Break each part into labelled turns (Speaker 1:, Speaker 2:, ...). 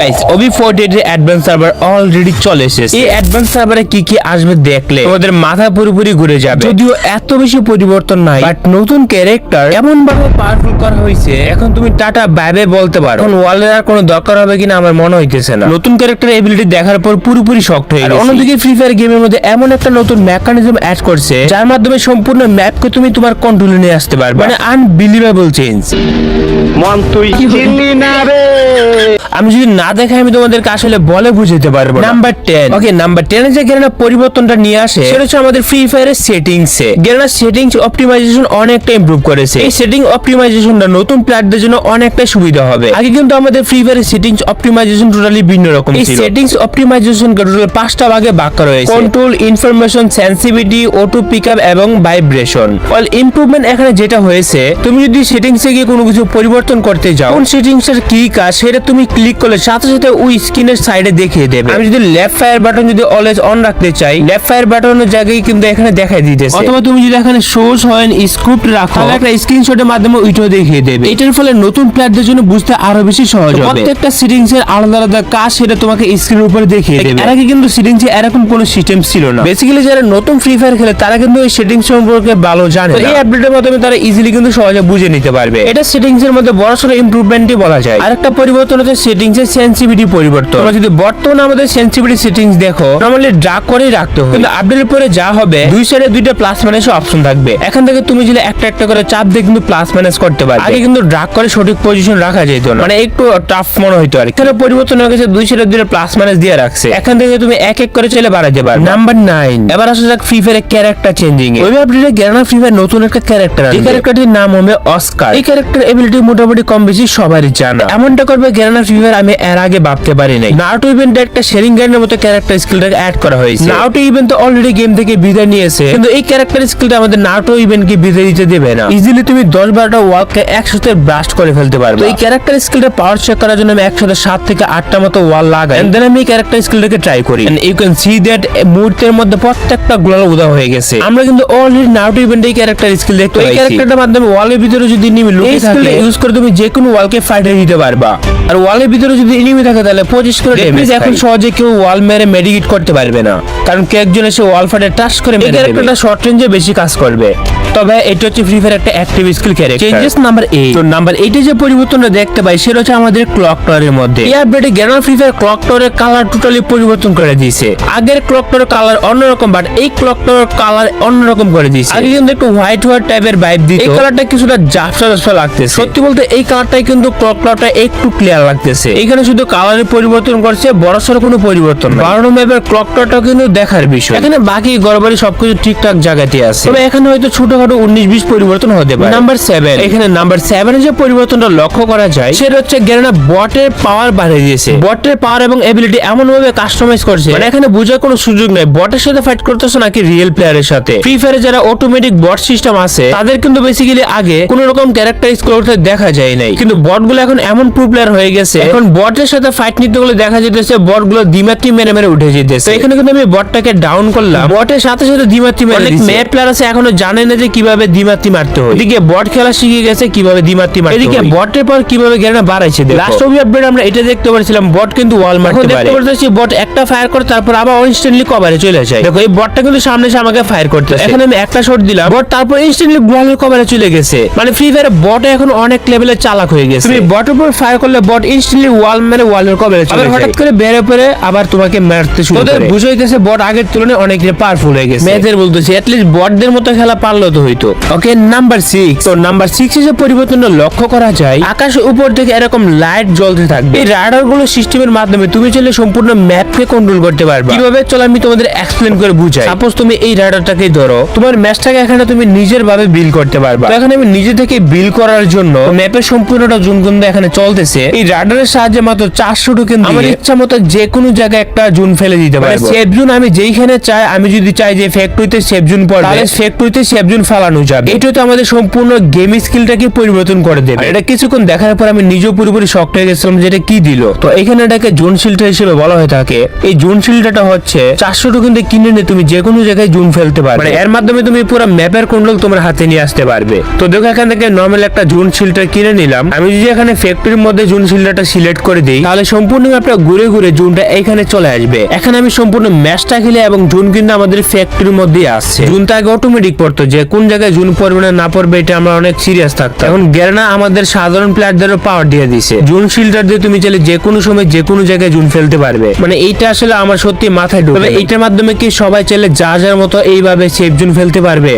Speaker 1: Guys OB forty এর advance server already চলে এসেছে। এই অ্যাডভান্স সার্ভারে কি কি আসবে দেখলে? তোমাদের মাথা পুরোপুরি ঘুরে যাবে। যদিও এত বেশি পরিবর্তন নাই বাট নতুন ক্যারেক্টার এমন ভাবে পাওয়ারফুল করা হয়েছে এখন তুমি টাটা বাইবে বলতে পারো। এখন ওয়ালের আর কোনো দরকার হবে কিনা আমার মনে হইতেছে না। নতুন ক্যারেক্টার এবিলিটি দেখার পর পুরোপুরি শক্ট হয়ে গেছে। অন্যদিকে ফ্রি ফায়ার গেমের মধ্যে এমন একটা নতুন মেকানিজম অ্যাড করছে যার মাধ্যমে সম্পূর্ণ ম্যাপকে তুমি তোমার কন্ট্রোলে নিয়ে আসতে পারবে। মানে আনবিলিভেবল চেঞ্জ
Speaker 2: মন তুই চিনলি না রে।
Speaker 1: আমি যদি না দেখাই আমি তোমাদেরকে আসলে বলে বুঝাতে পারব number ten okay number ten যে গেরানা পরিবর্তনটা নিয়ে আসে সেটা হচ্ছে আমাদের ফ্রি ফায়ারের সেটিংস এ। গেরানা সেটিংস অপটিমাইজেশন অনেকটা ইমপ্রুভ করেছে। এই সেটিং অপটিমাইজেশনটা নতুন প্লেয়ারদের জন্য অনেকটা সুবিধা হবে। আগে কিন্তু আমাদের ফ্রি ফায়ারের সেটিংস অপটিমাইজেশন টোটালি ভিন্ন রকম এই সেটিংস অপটিমাইজেশন টোটাল পাঁচটা ভাগে ভাগ করা হয়েছে। Control information sensitivity auto pickup এবং ভাইব্রেশন অল ইমপ্রুভমেন্ট এখানে যেটা হয়েছে তুমি যদি সেটিংসে গিয়ে কোনো কিছু পরিবর্তন করতে যাও কোন সেটিংস এর কি কাজ সেটা তুমি ক্লিক করলে সাথে সাথে ওই স্ক্রিনের সাইডে দেখিয়ে দেবে। আমি যদি লেফট ফায়ার বাটন যদি অলওয়েজ অন রাখতে চাই লেফট ফায়ার বাটনের জায়গায় কিন্তু এখানে দেখাই দিতেছে। অথবা তুমি যদি এখানে শোজ হয় স্ক্রিপ্ট রাখো তাহলে একটা স্ক্রিনশটের মাধ্যমে ওইটাও দেখিয়ে দেবে। এটার ফলে নতুন প্লেয়ারদের জন্য বুঝতে আরও বেশি সহজ হবে। প্রত্যেকটা সেটিংস এর আলাদা আলাদা কাজ সেটা তোমাকে স্ক্রিনের উপরে দেখিয়ে দেবে। এর আগে কিন্তু সেটিংস এরকম কোনো সিস্টেম ছিল না। বেসিক্যালি যারা নতুন ফ্রি ফায়ার খেলে তারা কিন্তু এই সেটিংস সম্পর্কে ভালো জানে এই আপডেটের মাধ্যমে তারা ইজিলি কিন্তু সহজে বুঝে নিতে পারবে। এটা সেটিংস এর মধ্যে বড়সড় ইমপ্রুভমেন্টই বলা যায়। আরেকটা পরিবর্তন হচ্ছে সেটিংস এর সেন্সিটিভিটি পরিবর্তন। তোমরা যদি বর্তমানে আমাদের সেন্সিটিভিটি সেটিংস দেখো নরমালি করেই রাখতে হবে। কিন্তু আপডেটের পরে যা হবে দুই সাইডে দুইটা প্লাস মাইনাস অপশন থাকবে। এখান থেকে তুমি যদি একটা একটা করে চাপ দিয়ে কিন্তু প্লাস মাইনাস করতে পারবে। আগে কিন্তু ড্রাগ করে সঠিক পজিশন রাখা যেত না। মানে একটু টাফ মনে হইতো আর এখানে পরিবর্তন হয়ে গেছে দুই সাইডে দুইটা প্লাস মাইনাস দিয়ে রাখছে। এখান থেকে তুমি এক এক করে চলে বাড়াতে পারবে। নাম্বার নাইন এবার আসা যাক ফ্রি ফায়ারের ক্যারেক্টার চেঞ্জিং এ। ওই আপডেটে গ্যারানা ফ্রি ফায়ার নতুন একটা ক্যারেক্টার এই ক্যারেক্টারটির নাম হবে অস্কার এই ক্যারেক্টার এবিলিটি মোটামুটি কম বেশি সবারই জানা। এমনটা করবে গ্যারানা ফ্রি ফায়ার আমি এর আগে ভাবতে পারি নাই। নারুটো ইভেন্টে একটা শেরিং গানের মতো ক্যারেক্টার স্কিলটাকে অ্যাড করা হয়েছে। নারুটো ইভেন্ট তো অলরেডি গেম থেকে বিদায় নিয়েছে। কিন্তু এই ক্যারেক্টার স্কিলটা আমাদের নারুটো ইভেন্টকে বিদায় দিতে দেবে না। ইজিলি তুমি দশ বারোটা ওয়ালকে একসাথে ব্লাস্ট করে ফেলতে পারবে। এই ক্যারেক্টার স্কিলটা পাওয়ার চেক করার জন্য আমি একসাথে সাত থেকে আটটা মতো ওয়াল লাগাই। এন্ড দেন আমি এই ক্যারেক্টার স্কিলটাকে ট্রাই করি। And you can see that মুহূর্তের মধ্যে প্রত্যেকটা গ্লোয়াল উদা হয়ে গেছে। আমরা কিন্তু অলরেডি নারুটো ইভেন্টে এই ক্যারেক্টার স্কিল দেখতে পাই এই ক্যারেক্টারটার মাধ্যমে ওয়ালের ভিতরে যদি নিমি লুকিয়ে থাকে ইউজ করে তুমি যে কোনো ওয়ালকে ফাইটে দিতে পারবা। আর ওয়ালের ভিতরে যদি এনিমি থাকে তাহলে পঁচিশ করে ড্যামেজ এখন সহজে কেউ ওয়াল মেরে মেডিকেট করতে পারবে না। কারণ কেউ একজন এসে ওয়াল ফাটে টাচ করে মেরে একটা শর্ট রেঞ্জে বেশি কাজ করবে। তবে এটা হচ্ছে ফ্রি ফায়ার একটা active skill character changes number 8 তো নাম্বার 8 এ যে পরিবর্তনটা দেখতে পাই সেটা হচ্ছে আমাদের ক্লক টাওয়ারের মধ্যে। এই আপডেটে গ্যানা ফ্রি ফায়ার ক্লক টাওয়ারের কালার টোটালি পরিবর্তন করে দিয়েছে। আগের ক্লক টাওয়ারের কালার অন্যরকম বাট এই ক্লক টাওয়ারের কালার অন্যরকম করে দিয়েছে। আগে কিন্তু একটু হোয়াইট হোয়াইট টাইপের ভাইব দিত। এই কালারটা কিছুটা জাফসা জাফসা লাগতেছে। সত্যি বলতে এই কালারটাই কিন্তু ক্লক টাওয়ারটা একটু ক্লিয়ার লাগতেছে। এখানে শুধু কালারের পরিবর্তন করছে বড়সড় কোনো পরিবর্তন না বারো ম্যাপের ক্লক টাওয়ারটা কিন্তু দেখার বিষয়। এখানে বাকি গড়বাড়ি সবকিছু ঠিকঠাক জায়গাতে আছে। তবে এখানে হয়তো ছোটখাটো উনিশ বিশ পরিবর্তন হতে পারে। নাম্বার সেভেন এখানে নাম্বার সেভেন যে পরিবর্তনটা লক্ষ্য করা যায় সেটা হচ্ছে গেরানা বটের পাওয়ার বাড়িয়ে দিয়েছে। বটের পাওয়ার এবং এবিলিটি এমন ভাবে কাস্টমাইজ করছে। মানে এখানে বোঝার কোনো সুযোগ নেই। বটের সাথে ফাইট করতেছো নাকি রিয়েল প্লেয়ারের সাথে? ফ্রি ফায়ারে যারা অটোমেটিক বট সিস্টেম আছে তাদের কিন্তু বেসিক্যালি আগে কোন রকম ক্যারেক্টার করতে দেখা যায় নাই। কিন্তু বটগুলো এখন এমন প্রো প্লেয়ার হয়ে গেছে এখন বটের সাথে ফাইট নিতে গেলে দেখা যেতেছে বটগুলো দ্বিমাত্রি মেরে মেরে উঠে যেতেছে। এখানে কিন্তু আমি বটটাকে ডাউন করলাম। বটের সাথে সাথে দ্বিমাত্রি মেরে অনেক মেয়ে প্লেয়ার আছে এখনও জানে না যে কীভাবে দ্বিমাত্রি মারতে হয়? এদিকে বট খেলা শিখে গেছে কীভাবে দ্বিমাত্রি মারতে এদিকে বটের পর কীভাবে গেরানা বাড়াইছে লাস্ট অবধি আপডেট আমরা এটা দেখতে পারছিলাম বট কিন্তু ওয়াল মারতে পারে। দেখতে পারতেছি বট একটা ফায়ার করে তারপর আবার ইনস্ট্যান্টলি কভারে চলে যায়। দেখো এই বটটা কিন্তু সামনে এসে আমাকে ফায়ার করতে এখানে আমি একটা শট দিলাম বট তারপর ইনস্ট্যান্টলি গ্লোয়ালের কভারে চলে গেছে। মানে ফ্রি ফায়ারে বট এখন অনেক লেভেলে চালাক হয়ে গেছে। তুমি বটের উপর ফায়ার করলে বট ইনস্ট্যান্টলি ওয়াল মেরে ওয়ালের কভারে চলে যায়। হঠাৎ করে বেড়ে পরে আবার তোমাকে মারতে শুরু করে। বুঝাইতেছে বট আগের তুলনায় অনেক পাওয়ারফুল হয়ে গেছে। মেয়েদের বলতেছি অ্যাটলিস্ট বটদের মতো খেলা পারলেও তো হইতো। ওকে নাম্বার সিক্স তো নাম্বার সিক্স এর যে পরিবর্তনটা লক্ষ্য করা যায় আকাশের উপর থেকে এরকম লাইট জ্বলতে থাকবে। এই রাডারগুলো সিস্টেমের মাধ্যমে তুমি চাইলে সম্পূর্ণ ম্যাপকে কন্ট্রোল করতে পারবে। কীভাবে? চলো আমি তোমাদের এক্সপ্লেন করে বুঝাই। সাপোজ তুমি এই রাডারটাকে ধরো তোমার ম্যাচটাকে এখানে তুমি নিজের ভাবে বিল করতে পারবে। তো এখানে আমি নিজে থেকে বিল করার জন্য ম্যাপের সম্পূর্ণটা জুন কিন্তু এখানে চলতেছে। এই রাডারের সাহায্যে মাত্র চারশো টোকেন আমার ইচ্ছা মতো যে কোনো জায়গায় একটা জুন ফেলে দিতে পারব। সেফ জুন আমি যেইখানে চাই আমি যদি চাই যে ফ্যাক্টরিতে সেফ জুন পড়বে তাহলে ফ্যাক্টরিতে সেফ জুন ফেলানো যাবে। এটাতে আমাদের সম্পূর্ণ গেম স্কিলটাকে পরিবর্তন করে দেবে। এটা কিছুক্ষণ দেখার পর আমি নিজেও পুরোপুরি শখ হয়ে গেছিলাম যে এটা কি দিল। তো এখানে এটাকে জোন শিল্ডার হিসেবে বলা হয়ে থাকে। এই জোন শিল্ডারটা হচ্ছে চারশো টোকেন দিয়ে কিনে নিয়ে তুমি যে কোনো জায়গায় জোন ফেলতে পারবে। মানে এর মাধ্যমে তুমি পুরো ম্যাপের কন্ট্রোল তোমার হাতে নিয়ে আসতে পারবে। তো দেখো এখান থেকে নর্মাল একটা জোন শিল্ডার কিনে নিলাম। আমি যদি এখানে ফ্যাক্টরির মধ্যে জোন শিল্ডারটা সিলেক্ট করে দিই তাহলে সম্পূর্ণ ম্যাপটা ঘুরে ঘুরে জোনটা এখানে চলে আসবে। এখানে আমি সম্পূর্ণ ম্যাচটা খেলে এবং জোন কিন্তু আমাদের ফ্যাক্টরির মধ্যেই আসছে। জোনটা আগে অটোমেটিক পড়তো যে কোন জায়গায় জুন পড়বে না না পড়বে, এটা আমরা অনেক সিরিয়াস থাকতাম। এখন গেরানা আমাদের সাধারণ প্লেয়ারদেরও পাওয়ার দিয়ে দিছে। জুন শিল্ডার দিয়ে তুমি চাইলে যে কোনো সময় যে কোনো জায়গায় জুন ফেলতে পারবে। মানে এইটা আসলে আমার সত্যি মাথায় ঢুকবে এইটার মাধ্যমে কি সবাই চাইলে যা যার মতো এইভাবে সেফ জুন ফেলতে পারবে?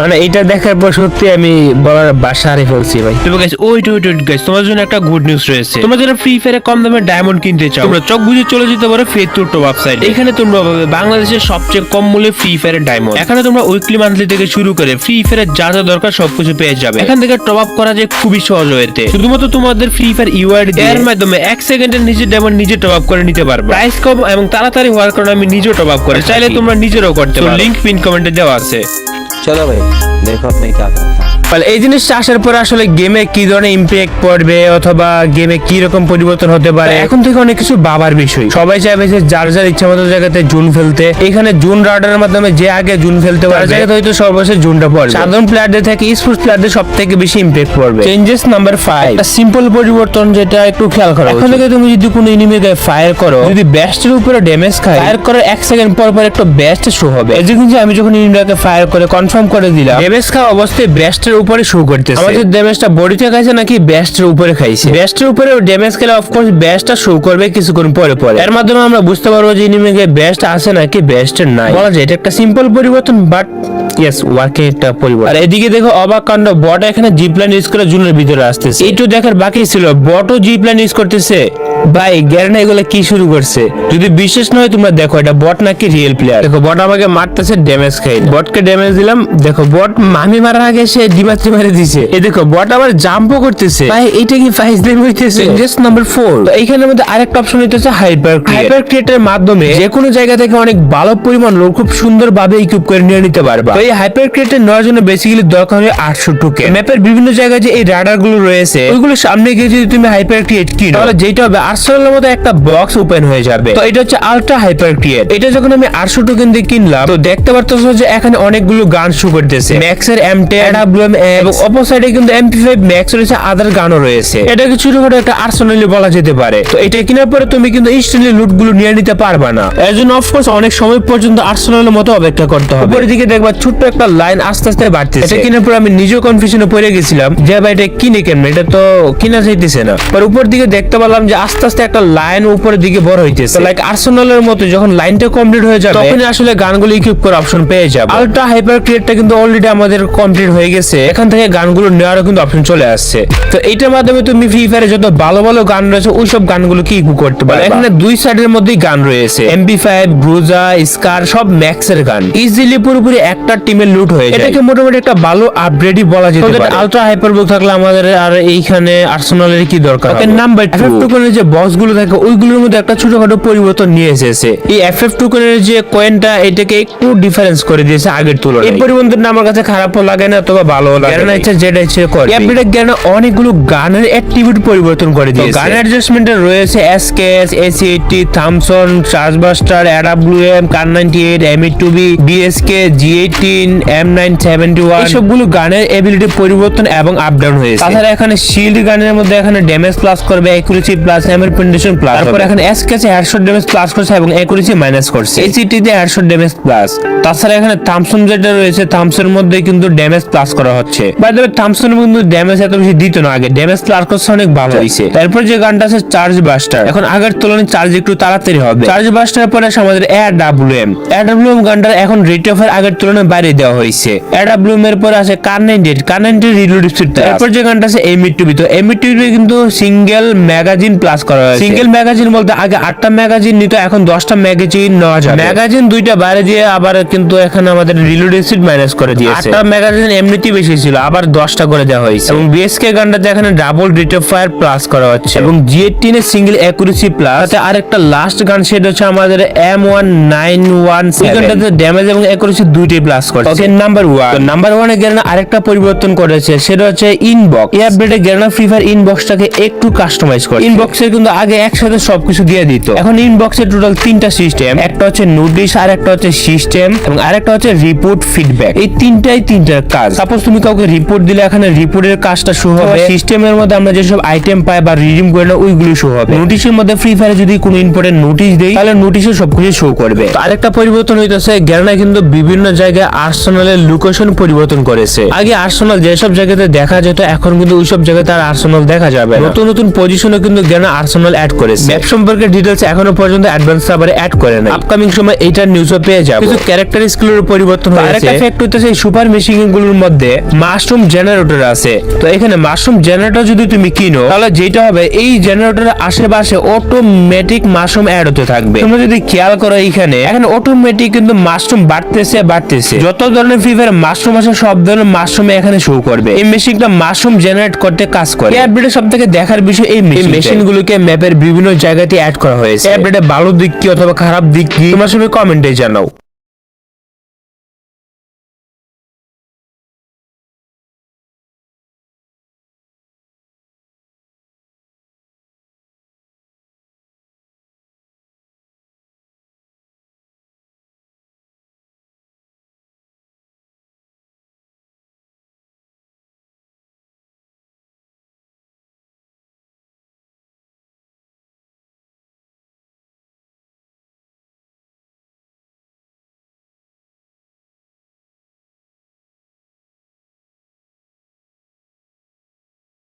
Speaker 1: মানে এটা দেখার পর সত্যি আমি বলার বাসা হারিয়ে ফেলছি ভাই। তবে guys wait wait wait guys তোমার জন্য একটা গুড নিউজ রয়েছে। তোমরা যারা ফ্রি ফায়ারে কম দামে ডায়মন্ড কিনতে চাও তোমরা চোখ বুঝে চলে যেতে পারো ফেতুর টপ ওয়েবসাইট এখানে তোমরা পাবে বাংলাদেশের সবচেয়ে কম মূল্যে ফ্রি ফায়ারের ডায়মন্ড এখানে তোমরা উইকলি মান্থলি থেকে শুরু করে ফ্রি ফায়ারের যা যা দরকার সবকিছু পেয়ে যাবে। এখান থেকে টপ আপ করা যায় খুবই সহজ হয়েতে শুধুমাত্র তোমাদের ফ্রি ফায়ার ইউআইডি এর মাধ্যমে এক সেকেন্ডের নিজের ডায়মন্ড নিজে টপ আপ করে নিতে পারবে। প্রাইস কম এবং তাড়াতাড়ি হওয়ার কারণে আমি নিজেও টপ আপ করে চাইলে তোমরা নিজেরও করতে পারো। লিংক পিন কমেন্টে দেওয়া আছে।
Speaker 3: चलो भाई देखो मैं क्या करता हूँ।
Speaker 1: তাহলে এই জিনিসটা আসার পর আসলে গেমে কি ধরনের ইম্প্যাক্ট পড়বে অথবা গেমে কি রকম পরিবর্তন হতে পারে? এখন থেকে অনেক কিছু বাবার বিষয়। সবাই চাইবে যে যার যার ইচ্ছা মতো জায়গাতে জুন ফেলতে। এখানে জুন রাডারের মাধ্যমে যে আগে জুন ফেলতে পারে জায়গাতে হয়তো সর্বশেষ জুনটা পড়বে। সাধারণ প্লেয়ারদের থেকে স্পোর্টস প্লেয়ারদের সব থেকে বেশি ইম্প্যাক্ট পড়বে। চেঞ্জেস নাম্বার ফাইভ একটা সিম্পল পরিবর্তন যেটা একটু খেয়াল করো এখন থেকে তুমি যদি কোনো এনিমিকে ফায়ার করো যদি ব্যাস্টের উপরে ড্যামেজ খায় ফায়ার করার এক সেকেন্ড পর পর একটা ব্যাস্ট শো হবে। এই যে আমি যখন এনিমিটাকে ফায়ার করে কনফার্ম করে দিলাম। ড্যামেজ খাওয়া অবস্থায় ব্যাস্টের উপরে শো করতেছে। আমাদের ড্যামেজটা বডিতে খাইছে নাকি ব্যাস্টের উপরে খাইছে? ব্যাস্টের উপরে ড্যামেজ খেলে অফকোর্স ব্যাস্টটা শো করবে কিছুক্ষণ পরে পরে। এর মাধ্যমে আমরা বুঝতে পারব যে এনিমিকে ব্যাস্ট আছে নাকি ব্যাস্টের নাই। বলা যায় এটা একটা সিম্পল পরিবর্তন বাট ইয়েস ওয়ার্কে একটা পরিবর্তন। আর এদিকে দেখো অবাক কাণ্ড বট এখানে জিপলাইন ইউজ করে জুনের ভিতরে আসতেছে। এইটু দেখার বাকি ছিল বটও জিপলাইন ইউজ করতেছে। ভাই গ্যারেনা এগুলো কি শুরু করছে? যদি বিশেষ নয় তোমরা দেখো এটা বট নাকি রিয়েল প্লেয়ার দেখো বট আমাকে মারতেছে ড্যামেজ খাই বটকে ড্যামেজ দিলাম দেখো বট মামি মারার আগে সে ডিমাত্রি মেরে দিছে এই দেখো বট আবার জাম্পও করতেছে। ভাই এটা কি ফাইজ দেম হইতেছে? জাস্ট নাম্বার 4 তো এইখানের মধ্যে আরেকটা অপশন হইতেছে হাইপার হাইপার ক্রিয়েটের মাধ্যমে যে কোনো জায়গা থেকে অনেক ভালো পরিমাণ লোক খুব সুন্দরভাবে ইকুইপ করে নিয়ে নিতে পারবা। তো এই হাইপার ক্রিয়েটের নেওয়ার জন্য বেসিক্যালি দরকার হয় 800 টোকেন ম্যাপের বিভিন্ন জায়গায় যে এই রাডারগুলো রয়েছে ওইগুলো সামনে গিয়ে যদি তুমি হাইপার ক্রিয়েট কিনো তাহলে যেটা হবে আর্সেনালের মতো একটা বক্স ওপেন হয়ে যাবে। তো এটা হচ্ছে আলট্রা হাইপার ক্রিয়েট এটা যখন আমি 800 টোকেন দিয়ে কিনলাম, তো দেখতে পারতেছো যে এখানে অনেকগুলো গান শো করতেছে। ম্যাক্সের এম10 এডাব্লিউএম এবং অপর সাইডে কিন্তু এমপি5 ম্যাক্স রয়েছে আদার গানও রয়েছে। এটাকে ছোটখাটো একটা আর্সেনালি বলা যেতে পারে। তো এটা কেনার পরে তুমি কিন্তু ইনস্ট্যান্টলি লুটগুলো নিয়ে নিতে পারবা না। এর জন্য অফকোর্স অনেক সময় পর্যন্ত আর্সেনালের মতো অপেক্ষা করতে হবে। উপরের দিকে দেখবা ছোট্ট একটা লাইন আস্তে আস্তে বাড়তেছে। এটা কেনার পর আমি নিজেও কনফিউশনে পড়ে গেছিলাম যে, ভাই, এটা কিনে কেমন? এটা তো কিনা যাইতেছে না। পর উপর দিকে দেখতে পেলাম যে, আস্তে আস্তে একটা লাইন উপরের দিকে বড় হইতেছে। লাইক আর্সেনালের মতো যখন লাইনটা কমপ্লিট হয়ে যাবে তখন আসলে গানগুলো ইকুইপ করার অপশন পেয়ে যাবে। আলট্রা হাইপার ক্রিয়েটটা কিন্তু অলরেডি আমাদের কমপ্লিট হয়ে গেছে। এখান থেকে গানগুলো নেওয়ারও কিন্তু অপশন চলে আসছে। তো এইটার মাধ্যমে তুমি ফ্রি ফায়ারে যত ভালো ভালো গান রয়েছে ওই সব গানগুলো কি ইকুইপ করতে পারো? এখানে দুই সাইডের মধ্যেই গান রয়েছে। এমপি ফাইভ গ্রুজা স্কার সব ম্যাক্সের গান। ইজিলি পুরোপুরি একটা টিমের লুট হয়ে যায়। এটাকে মোটামুটি একটা ভালো আপগ্রেডই বলা যেতে পারে। আলট্রা হাইপার বুক থাকলে আমাদের আর এইখানে আর্সেনালের কি দরকার নাম্বার 2 টোকেনের যে বক্সগুলো থাকে ওইগুলোর মধ্যে একটা ছোটখাটো পরিবর্তন নিয়ে এসেছে। এই এফএফ টোকেনের যে কয়েনটা এটাকে একটু ডিফারেন্স করে দিয়েছে আগের তুলনায়। এই পরিবর্তনটা আমার কাছে খারাপও লাগে না অথবা ভালো লাগে। না ইচ্ছা যেটা ইচ্ছে করে আপডেটের জ্ঞানে অনেকগুলো গানের অ্যাক্টিভিটি পরিবর্তন করে দিয়েছে। গান অ্যাডজাস্টমেন্টে রয়েছে এসকেএস এসি80 থামসন চার্জবাস্টার এডাব্লিউএম কার 98 এমই2বি বিএসকে জি18 এম971 এইসবগুলো গানের এবিলিটি পরিবর্তন এবং আপ ডাউন হয়েছে। তাছাড়া এখানে শিল্ড গানের মধ্যে এখানে ড্যামেজ প্লাস করবে অ্যাকুরেসি প্লাস এমএর পেন্ডেশন প্লাস তারপর এখানে এসকেএস হেডশট ড্যামেজ প্লাস করছে এবং অ্যাকুরেসি মাইনাস করছে। এসিটি তে হেডশট ড্যামেজ প্লাস তাছাড়া এখানে থামসন যেটা রয়েছে থামসনের মধ্যে কিন্তু ড্যামেজ প্লাস করা হচ্ছে। বাই দ্য থামসন কিন্তু ড্যামেজ এত বেশি দিত না আগে। ড্যামেজ প্লাস করছে অনেক ভালো। হয়েছে তারপর যে গানটা আছে চার্জ বাস্টার এখন আগের তুলনায় চার্জ একটু তাড়াতাড়ি হবে। চার্জ বাস্টার পরে আছে আমাদের এ ডাব্লিউএম এ ডাব্লিউএম গানটার এখন রেট অফের আগের তুলনায় বাইরে দেওয়া হয়েছে। এ ডাব্লিউএম এর পরে আছে Kar ninety Kar ninety reload speed তারপর যে গানটা আছে এমই টুবি তো এমই টুবি কিন্তু সিঙ্গেল ম্যাগাজিন প্লাস করা হয়েছে। সিঙ্গেল ম্যাগাজিন বলতে আগে আটটা ম্যাগাজিন নিত এখন দশটা ম্যাগাজিন নেওয়া যাবে। ম্যাগাজিন দুইটা বাইরে দিয়ে আবার কিন্তু এখানে আমাদের রিলোড স্পিড মাইনাস করে দিয়েছে। আটটা ম্যাগাজিন এমনিতেই বেশি ছিল আবার দশটা করে দেওয়া হয়েছে। এবং বিএসকে গানটাতে এখানে ডাবল রেট ফায়ার প্লাস করা হচ্ছে। এবং জিএটিন সিঙ্গেল অ্যাকুরেসি প্লাস আরেকটা লাস্ট গান সেটা হচ্ছে আমাদের এম ওয়ান নাইন ওয়ান সেকেন্ডটাতে ড্যামেজ এবং অ্যাকুরেসি দুইটাই প্লাস করছে। ওকে নাম্বার ওয়ান নাম্বার ওয়ানে গেলে আরেকটা পরিবর্তন করেছে সেটা হচ্ছে ইনবক্স এই আপডেটে গেলে ফ্রি ফায়ার ইনবক্সটাকে একটু কাস্টমাইজ করে ইনবক্সে কিন্তু আগে একসাথে সবকিছু দিয়ে দিত। এখন ইনবক্সে টোটাল তিনটা সিস্টেম একটা হচ্ছে নোটিশ আর একটা হচ্ছে সিস্টেম এবং আরেকটা হচ্ছে রিপোর্ট ফিডব্যাক এই তিনটাই তিনটার কাজ। সাপোজ তুমি কাউকে রিপোর্ট দিলে এখানে রিপোর্টের কাজটা শো হবে। সিস্টেমের মধ্যে আমরা যেসব আইটেম পাই বা রিডিম করে না ওইগুলি শো হবে। নোটিশের মধ্যে ফ্রি ফায়ারে যদি কোনো ইম্পর্টেন্ট নোটিশ দেই তাহলে নোটিশে সবকিছু শো করবে। আরেকটা পরিবর্তন হইতেছে গ্যারানা কিন্তু বিভিন্ন জায়গায় আর্সেনালের লোকেশন পরিবর্তন করেছে। আগে আর্সেনাল যেসব জায়গাতে দেখা যেত এখন কিন্তু ওইসব জায়গাতে আর আর্সেনাল দেখা যাবে। নতুন নতুন পজিশনে কিন্তু গ্যারানা আর্সেনাল অ্যাড করেছে। ম্যাপ সম্পর্কে ডিটেলস এখনও পর্যন্ত অ্যাডভান্স সার্ভারে অ্যাড করে না আপকামিং সময় এইটার নিউজও পেয়ে যাবে। কিছু ক্যারেক্টার স্কিলের পরিবর্তন হয়েছে। ফ্যাক্ট হইতেছে এই সুপার মেশিনগুলোর মধ্যে মাশরুম জেনারেটর আছে। তো এখানে মাশরুম জেনারেটর যদি তুমি কিনো তাহলে যেটা হবে এই জেনারেটরের আশেপাশে অটোমেটিক মাশরুম অ্যাড হতে থাকবে। তোমরা যদি খেয়াল করো এখানে এখানে অটোমেটিক কিন্তু মাশরুম বাড়তেছে বাড়তেছে। যত ধরনের ফ্রি ফায়ার মাশরুম আছে সব ধরনের মাশরুম এখানে শো করবে। এই মেশিনটা মাশরুম জেনারেট করতে কাজ করে। এই আপডেটে সব থেকে দেখার বিষয় এই মেশিন গুলোকে ম্যাপের বিভিন্ন জায়গাতে অ্যাড করা হয়েছে। ভালো দিক কি অথবা খারাপ দিক কি? তোমার সঙ্গে কমেন্টে জানাও।